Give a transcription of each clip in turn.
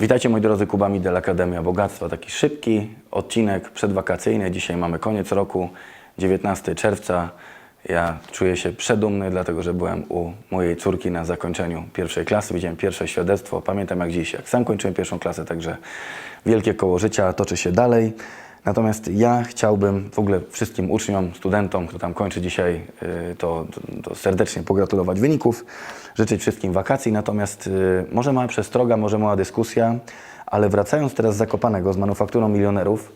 Witajcie moi drodzy Kuba Midel Akademia Bogactwa. Taki szybki odcinek przedwakacyjny. Dzisiaj mamy koniec roku, 19 czerwca. Ja czuję się przedumny, dlatego że byłem u mojej córki na zakończeniu pierwszej klasy. Widziałem pierwsze świadectwo. Pamiętam jak dziś, jak sam kończyłem pierwszą klasę, także wielkie koło życia toczy się dalej. Natomiast ja chciałbym w ogóle wszystkim uczniom, studentom, kto tam kończy dzisiaj, y, to, to serdecznie pogratulować wyników, życzyć wszystkim wakacji. Natomiast y, może mała przestroga, może mała dyskusja, ale wracając teraz z Zakopanego, z Manufakturą Milionerów,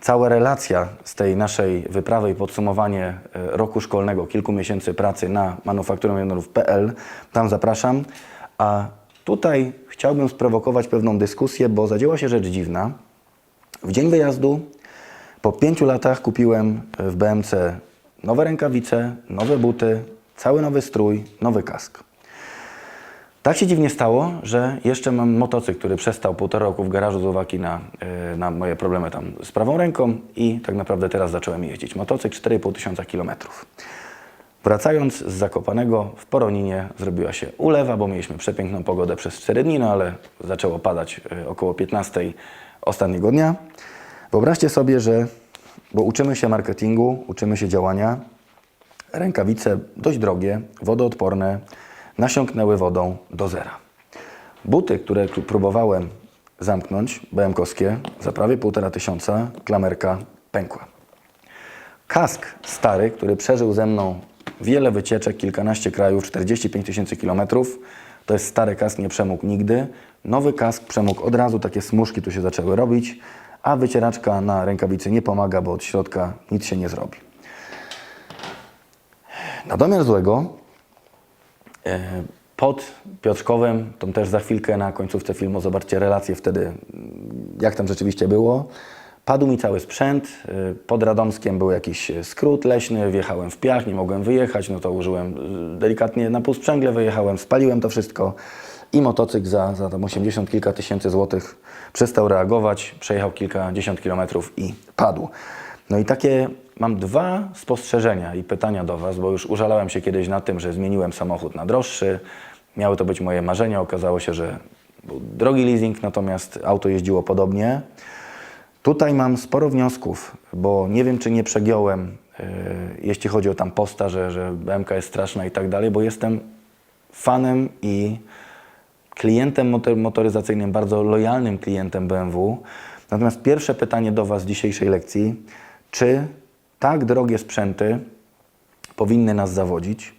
cała relacja z tej naszej wyprawy i podsumowanie y, roku szkolnego, kilku miesięcy pracy na manufakturomilionerów.pl, tam zapraszam. A tutaj chciałbym sprowokować pewną dyskusję, bo zadziała się rzecz dziwna. W dzień wyjazdu po pięciu latach kupiłem w BMC nowe rękawice, nowe buty, cały nowy strój, nowy kask. Tak się dziwnie stało, że jeszcze mam motocykl, który przestał półtora roku w garażu z uwagi na, e, na moje problemy tam z prawą ręką i tak naprawdę teraz zacząłem jeździć. Motocykl 4,5 tysiąca kilometrów. Wracając z Zakopanego w Poroninie zrobiła się ulewa, bo mieliśmy przepiękną pogodę przez 4 dni, no ale zaczęło padać e, około 15 ostatniego dnia. Wyobraźcie sobie, że, bo uczymy się marketingu, uczymy się działania, rękawice dość drogie, wodoodporne, nasiąknęły wodą do zera. Buty, które próbowałem zamknąć, BM-kowskie, za prawie półtora tysiąca, klamerka pękła. Kask stary, który przeżył ze mną wiele wycieczek, kilkanaście krajów, 45 tysięcy kilometrów. To jest stary kask, nie przemógł nigdy. Nowy kask przemógł od razu, takie smuszki tu się zaczęły robić, a wycieraczka na rękawicy nie pomaga, bo od środka nic się nie zrobi. Na domiar złego, e, pod Piotrkowem, to też za chwilkę na końcówce filmu zobaczcie relacje wtedy, mm, jak tam rzeczywiście było. Padł mi cały sprzęt, y, pod Radomskiem był jakiś skrót leśny, wjechałem w piach, nie mogłem wyjechać, no to użyłem y, delikatnie na półsprzęgle, wyjechałem, spaliłem to wszystko i motocykl za, za tam 80 kilka tysięcy złotych przestał reagować, przejechał kilkadziesiąt kilometrów i padł. No i takie mam dwa spostrzeżenia i pytania do Was, bo już użalałem się kiedyś na tym, że zmieniłem samochód na droższy. Miały to być moje marzenia, okazało się, że był drogi leasing, natomiast auto jeździło podobnie. Tutaj mam sporo wniosków, bo nie wiem, czy nie przegiąłem, yy, jeśli chodzi o tam posta, że, że BMK jest straszna i tak dalej, bo jestem fanem i klientem motor, motoryzacyjnym, bardzo lojalnym klientem BMW. Natomiast pierwsze pytanie do Was z dzisiejszej lekcji, czy tak drogie sprzęty powinny nas zawodzić?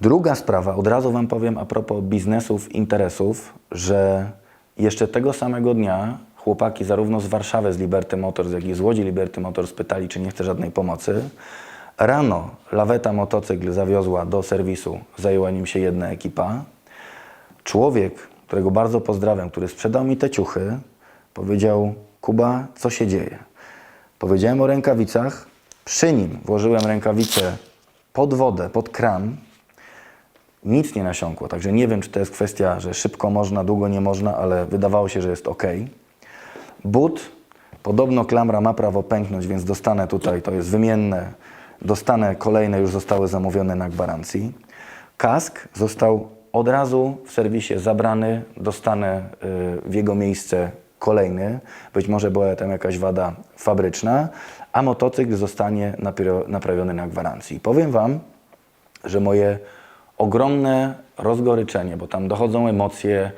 Druga sprawa, od razu Wam powiem a propos biznesów, interesów, że jeszcze tego samego dnia chłopaki zarówno z Warszawy, z Liberty Motors, jak i z Łodzi Liberty Motors pytali, czy nie chce żadnej pomocy. Rano laweta motocykl zawiozła do serwisu, zajęła nim się jedna ekipa. Człowiek, którego bardzo pozdrawiam, który sprzedał mi te ciuchy, powiedział: Kuba, co się dzieje? Powiedziałem o rękawicach. Przy nim włożyłem rękawice pod wodę, pod kran. Nic nie nasiąkło, także nie wiem, czy to jest kwestia, że szybko można, długo nie można, ale wydawało się, że jest ok. But, podobno klamra ma prawo pęknąć, więc dostanę tutaj, to jest wymienne, dostanę kolejne, już zostały zamówione na gwarancji. Kask został od razu w serwisie zabrany, dostanę y, w jego miejsce kolejny. Być może była tam jakaś wada fabryczna, a motocykl zostanie naprawiony na gwarancji. Powiem Wam, że moje ogromne rozgoryczenie, bo tam dochodzą emocje,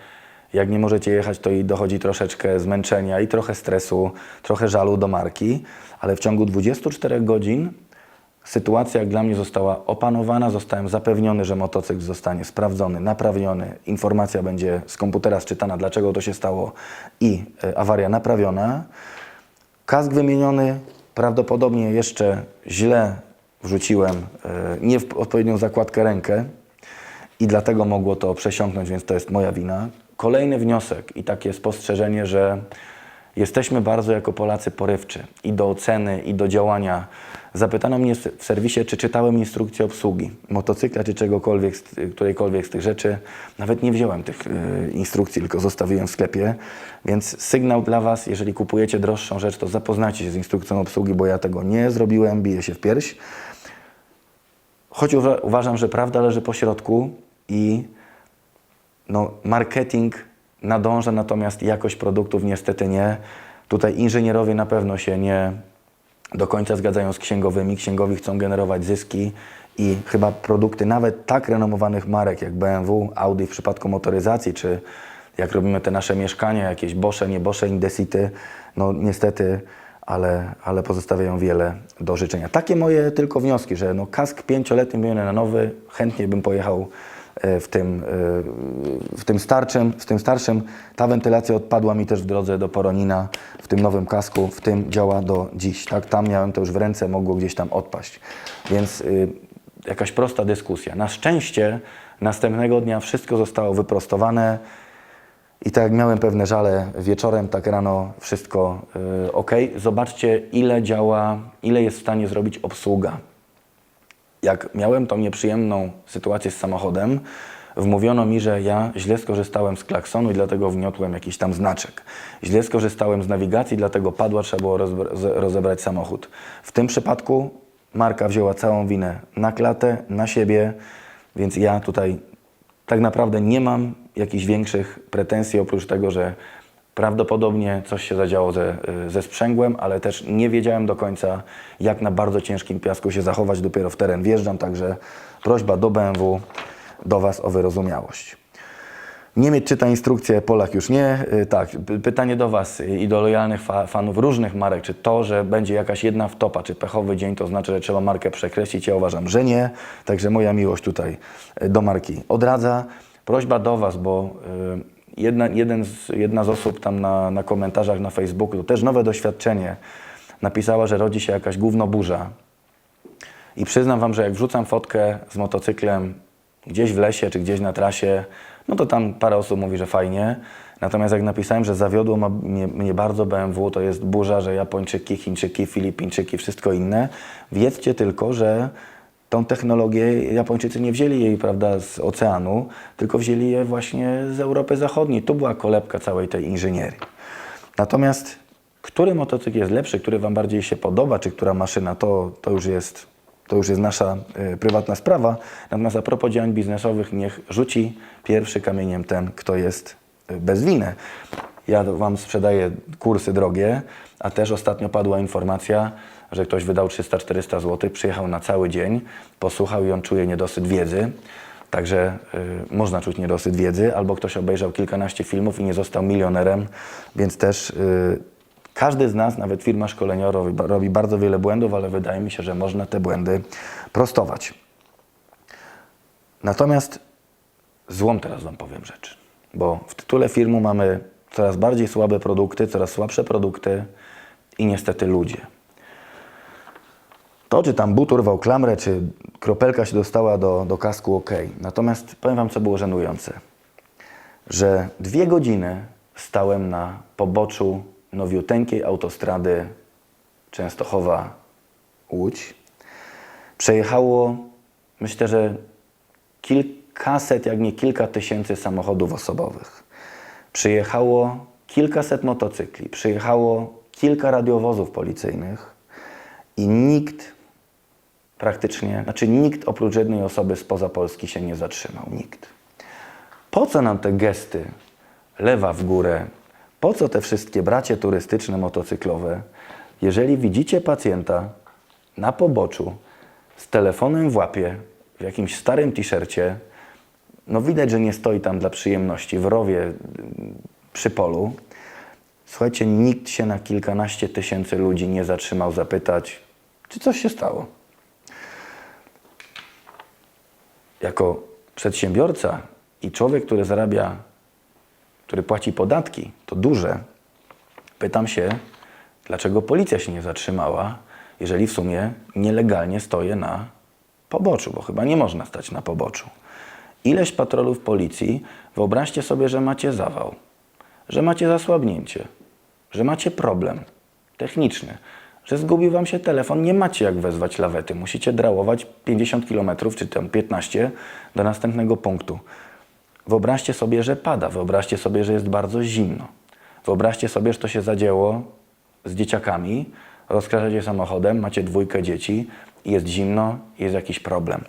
jak nie możecie jechać, to i dochodzi troszeczkę zmęczenia i trochę stresu, trochę żalu do marki, ale w ciągu 24 godzin sytuacja jak dla mnie została opanowana, zostałem zapewniony, że motocykl zostanie sprawdzony, naprawiony, informacja będzie z komputera sczytana, dlaczego to się stało i e, awaria naprawiona. Kask wymieniony, prawdopodobnie jeszcze źle wrzuciłem, e, nie w odpowiednią zakładkę rękę i dlatego mogło to przesiąknąć, więc to jest moja wina. Kolejny wniosek i takie spostrzeżenie, że jesteśmy bardzo jako Polacy porywczy i do oceny, i do działania. Zapytano mnie w serwisie, czy czytałem instrukcję obsługi motocykla, czy czegokolwiek, którejkolwiek z tych rzeczy. Nawet nie wziąłem tych y, instrukcji, tylko zostawiłem w sklepie. Więc sygnał dla Was, jeżeli kupujecie droższą rzecz, to zapoznajcie się z instrukcją obsługi, bo ja tego nie zrobiłem, biję się w pierś. Choć uwa- uważam, że prawda leży po środku i no, marketing nadąża, natomiast jakość produktów niestety nie. Tutaj inżynierowie na pewno się nie do końca zgadzają z księgowymi. Księgowi chcą generować zyski i chyba produkty nawet tak renomowanych marek jak BMW, Audi w przypadku motoryzacji, czy jak robimy te nasze mieszkania, jakieś Bosze, nie Bosze, Indesity, no niestety, ale, ale pozostawiają wiele do życzenia. Takie moje tylko wnioski, że no kask pięcioletni wymieniony na nowy, chętnie bym pojechał w tym, e, w tym starszym, w tym starszym. Ta wentylacja odpadła mi też w drodze do Poronina, w tym nowym kasku, w tym działa do dziś. Tak, tam miałem to już w ręce, mogło gdzieś tam odpaść. Więc y, jakaś prosta dyskusja. Na szczęście następnego dnia wszystko zostało wyprostowane i tak jak miałem pewne żale wieczorem, tak rano wszystko y, ok. Zobaczcie, ile działa, ile jest w stanie zrobić obsługa jak miałem tą nieprzyjemną sytuację z samochodem, wmówiono mi, że ja źle skorzystałem z klaksonu i dlatego wniotłem jakiś tam znaczek. Źle skorzystałem z nawigacji, dlatego padła, trzeba było rozebrać samochód. W tym przypadku marka wzięła całą winę na klatę, na siebie, więc ja tutaj tak naprawdę nie mam jakichś większych pretensji, oprócz tego, że prawdopodobnie coś się zadziało ze, ze sprzęgłem, ale też nie wiedziałem do końca, jak na bardzo ciężkim piasku się zachować. Dopiero w teren wjeżdżam, także prośba do BMW, do Was o wyrozumiałość. Niemiec czyta instrukcję, Polak już nie. Y, Tak, pytanie do Was i do lojalnych fa fanów różnych marek. Czy to, że będzie jakaś jedna wtopa, czy pechowy dzień, to znaczy, że trzeba markę przekreślić? Ja uważam, że nie. Także moja miłość tutaj y, do marki odradza. Prośba do Was, bo y, jedna, jeden z, jedna z osób tam na, na komentarzach na Facebooku, to też nowe doświadczenie, napisała, że rodzi się jakaś gównoburza. I przyznam Wam, że jak wrzucam fotkę z motocyklem gdzieś w lesie czy gdzieś na trasie, no to tam parę osób mówi, że fajnie. Natomiast jak napisałem, że zawiodło mnie, mnie bardzo BMW, to jest burza, że Japończyki, Chińczyki, Filipińczyki, wszystko inne. Wiedzcie tylko, że tą technologię Japończycy nie wzięli jej prawda, z oceanu, tylko wzięli je właśnie z Europy Zachodniej. Tu była kolebka całej tej inżynierii. Natomiast który motocykl jest lepszy, który Wam bardziej się podoba, czy która maszyna, to, to, już, jest, to już jest nasza y, prywatna sprawa. Natomiast a propos działań biznesowych, niech rzuci pierwszy kamieniem ten, kto jest y, bez winy. Ja Wam sprzedaję kursy drogie, a też ostatnio padła informacja, że ktoś wydał 300-400 zł, przyjechał na cały dzień, posłuchał i on czuje niedosyt wiedzy. Także y, można czuć niedosyt wiedzy, albo ktoś obejrzał kilkanaście filmów i nie został milionerem, więc też y, każdy z nas, nawet firma szkoleniowa, robi, bardzo wiele błędów, ale wydaje mi się, że można te błędy prostować. Natomiast złą teraz Wam powiem rzecz, bo w tytule filmu mamy coraz bardziej słabe produkty, coraz słabsze produkty i niestety ludzie. To, czy tam but urwał klamrę, czy kropelka się dostała do, do kasku, ok. Natomiast powiem Wam, co było żenujące. Że dwie godziny stałem na poboczu nowiuteńkiej autostrady Częstochowa-Łódź. Przejechało, myślę, że kilkaset, jak nie kilka tysięcy samochodów osobowych. Przyjechało kilkaset motocykli, przyjechało kilka radiowozów policyjnych i nikt praktycznie, znaczy nikt oprócz jednej osoby spoza Polski się nie zatrzymał. Nikt. Po co nam te gesty? Lewa w górę. Po co te wszystkie bracie turystyczne, motocyklowe? Jeżeli widzicie pacjenta na poboczu z telefonem w łapie, w jakimś starym t-shircie, no widać, że nie stoi tam dla przyjemności, w rowie y, przy polu. Słuchajcie, nikt się na kilkanaście tysięcy ludzi nie zatrzymał zapytać, czy coś się stało. Jako przedsiębiorca i człowiek, który zarabia, który płaci podatki, to duże, pytam się, dlaczego policja się nie zatrzymała, jeżeli w sumie nielegalnie stoję na poboczu, bo chyba nie można stać na poboczu. Ileś patrolów policji, wyobraźcie sobie, że macie zawał, że macie zasłabnięcie, że macie problem techniczny, że zgubił Wam się telefon, nie macie jak wezwać lawety, musicie drałować 50 km czy tam 15 do następnego punktu. Wyobraźcie sobie, że pada, wyobraźcie sobie, że jest bardzo zimno. Wyobraźcie sobie, że to się zadziało z dzieciakami, rozkraczacie samochodem, macie dwójkę dzieci, jest zimno, jest jakiś problem.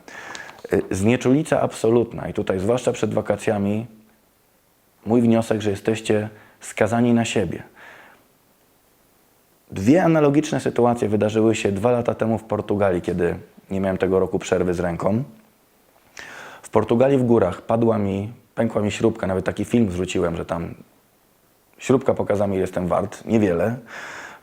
Y, Znieczulica absolutna i tutaj zwłaszcza przed wakacjami mój wniosek, że jesteście skazani na siebie. Dwie analogiczne sytuacje wydarzyły się dwa lata temu w Portugalii, kiedy nie miałem tego roku przerwy z ręką. W Portugalii w górach padła mi, pękła mi śrubka, nawet taki film zwróciłem, że tam śrubka pokazała mi, jestem wart, niewiele.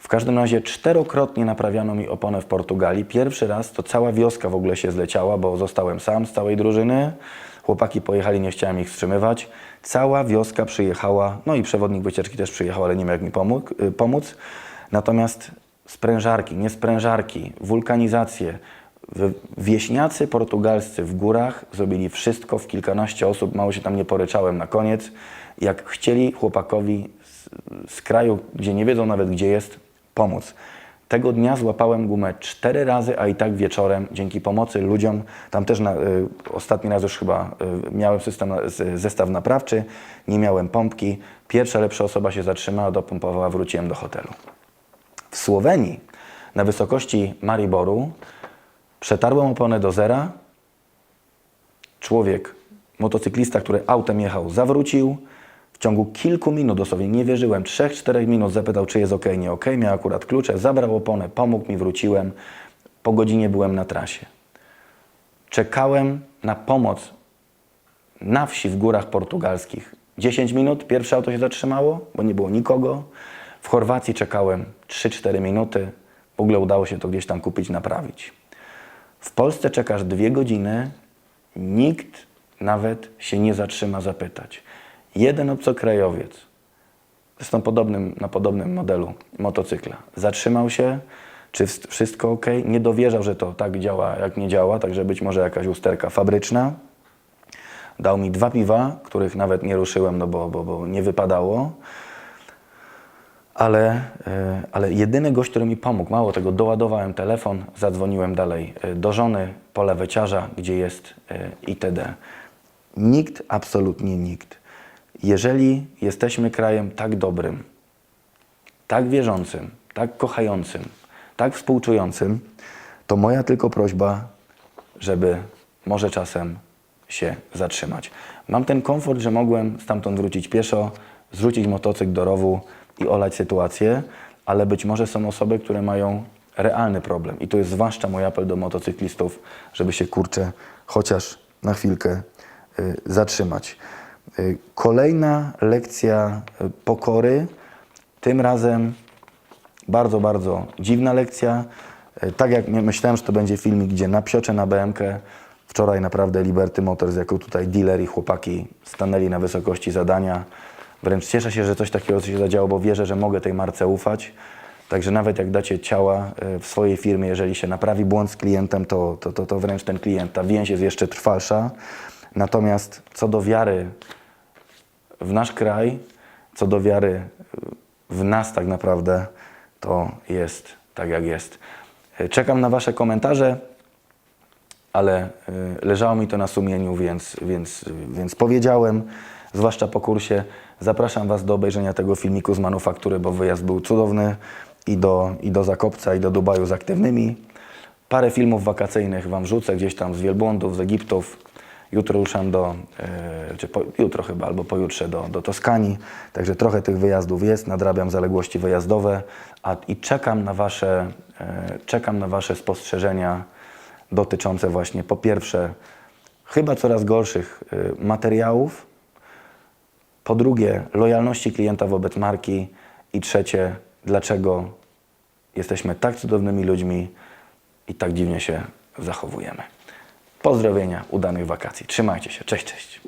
W każdym razie czterokrotnie naprawiano mi oponę w Portugalii. Pierwszy raz to cała wioska w ogóle się zleciała, bo zostałem sam z całej drużyny. Chłopaki pojechali, nie chciałem ich wstrzymywać. Cała wioska przyjechała, no i przewodnik wycieczki też przyjechał, ale nie miał jak mi pomógł, y, pomóc. Natomiast sprężarki, nie sprężarki, wulkanizacje, wieśniacy portugalscy w górach zrobili wszystko w kilkanaście osób, mało się tam nie poryczałem na koniec. Jak chcieli chłopakowi z, z kraju, gdzie nie wiedzą nawet gdzie jest, pomóc. Tego dnia złapałem gumę cztery razy, a i tak wieczorem, dzięki pomocy ludziom, tam też na, y, ostatni raz już chyba y, miałem system, zestaw naprawczy, nie miałem pompki. Pierwsza lepsza osoba się zatrzymała, dopompowała, wróciłem do hotelu. W Słowenii, na wysokości Mariboru, przetarłem oponę do zera. Człowiek, motocyklista, który autem jechał, zawrócił. Ciągu kilku minut, dosłownie nie wierzyłem, 3-4 minut zapytał, czy jest ok, nie ok. Miał akurat klucze, zabrał oponę, pomógł mi, wróciłem. Po godzinie byłem na trasie. Czekałem na pomoc na wsi w górach portugalskich. 10 minut, pierwsze auto się zatrzymało, bo nie było nikogo. W Chorwacji czekałem 3-4 minuty. W ogóle udało się to gdzieś tam kupić, naprawić. W Polsce czekasz dwie godziny, nikt nawet się nie zatrzyma zapytać. Jeden obcokrajowiec, zresztą podobnym, na podobnym modelu motocykla, zatrzymał się, czy wszystko ok, nie dowierzał, że to tak działa, jak nie działa, także być może jakaś usterka fabryczna. Dał mi dwa piwa, których nawet nie ruszyłem, no bo, bo, bo nie wypadało. Ale, e, ale jedyny gość, który mi pomógł, mało tego, doładowałem telefon, zadzwoniłem dalej e, do żony, poleweciarza, gdzie jest e, itd. Nikt, absolutnie nikt. Jeżeli jesteśmy krajem tak dobrym, tak wierzącym, tak kochającym, tak współczującym, to moja tylko prośba, żeby może czasem się zatrzymać. Mam ten komfort, że mogłem stamtąd wrócić pieszo, zrzucić motocykl do rowu i olać sytuację, ale być może są osoby, które mają realny problem. I to jest zwłaszcza mój apel do motocyklistów, żeby się kurczę chociaż na chwilkę y, zatrzymać. Y, kolejna lekcja y, pokory, tym razem bardzo, bardzo dziwna lekcja. E, Tak jak my- myślałem, że to będzie filmik, gdzie napsioczę na BMK. Wczoraj naprawdę Liberty Motors, jako tutaj dealer i chłopaki stanęli na wysokości zadania. Wręcz cieszę się, że coś takiego się zadziało, bo wierzę, że mogę tej marce ufać. Także nawet jak dacie ciała w swojej firmie, jeżeli się naprawi błąd z klientem, to, to, to, to wręcz ten klient, ta więź jest jeszcze trwalsza. Natomiast co do wiary w nasz kraj, co do wiary w nas tak naprawdę, to jest tak jak jest. Czekam na Wasze komentarze, ale y, leżało mi to na sumieniu, więc, więc, więc powiedziałem, zwłaszcza po kursie, zapraszam Was do obejrzenia tego filmiku z manufaktury, bo wyjazd był cudowny i do, i do Zakopca, i do Dubaju z aktywnymi. Parę filmów wakacyjnych Wam wrzucę gdzieś tam z wielbłądów, z Egiptów. Jutro ruszam do, e, czy po, jutro chyba, albo pojutrze do, do Toskanii. Także trochę tych wyjazdów jest, nadrabiam zaległości wyjazdowe a, i czekam na Wasze, e, czekam na Wasze spostrzeżenia dotyczące właśnie po pierwsze chyba coraz gorszych e, materiałów, po drugie lojalności klienta wobec marki i trzecie dlaczego jesteśmy tak cudownymi ludźmi i tak dziwnie się zachowujemy. Pozdrowienia, udanych wakacji. Trzymajcie się. Cześć, cześć.